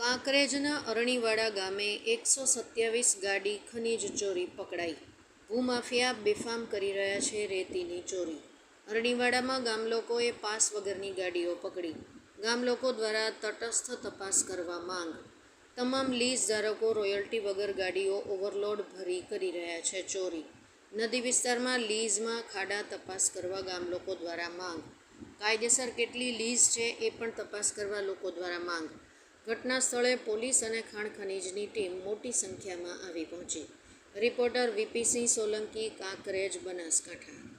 કાંકરેજના અરણીવાડા ગામે એકસો સત્યાવીસ ગાડી ખનીજ ચોરી પકડાઈ. ભૂમાફિયા બેફામ કરી રહ્યા છે રેતીની ચોરી. અરણીવાડામાં ગામલોકોએ પાસ વગરની ગાડીઓ પકડી. ગામલોકો દ્વારા તટસ્થ તપાસ કરવા માંગ. તમામ લીઝ ધારકો રોયલ્ટી વગર ગાડીઓ ઓવરલોડ ભરી કરી રહ્યા છે ચોરી. નદી વિસ્તારમાં લીઝમાં ખાડા તપાસ કરવા ગામલોકો દ્વારા માંગ. કાયદેસર કેટલી લીઝ છે એ પણ તપાસ કરવા લોકો દ્વારા માંગ. ઘટના સ્થળે પોલીસ અને ખાણ ખનીજની ટીમ મોટી સંખ્યામાં આવી પહોંચી. રિપોર્ટર વીપીસિંહ સોલંકી, કાંકરેજ, બનાસકાંઠા.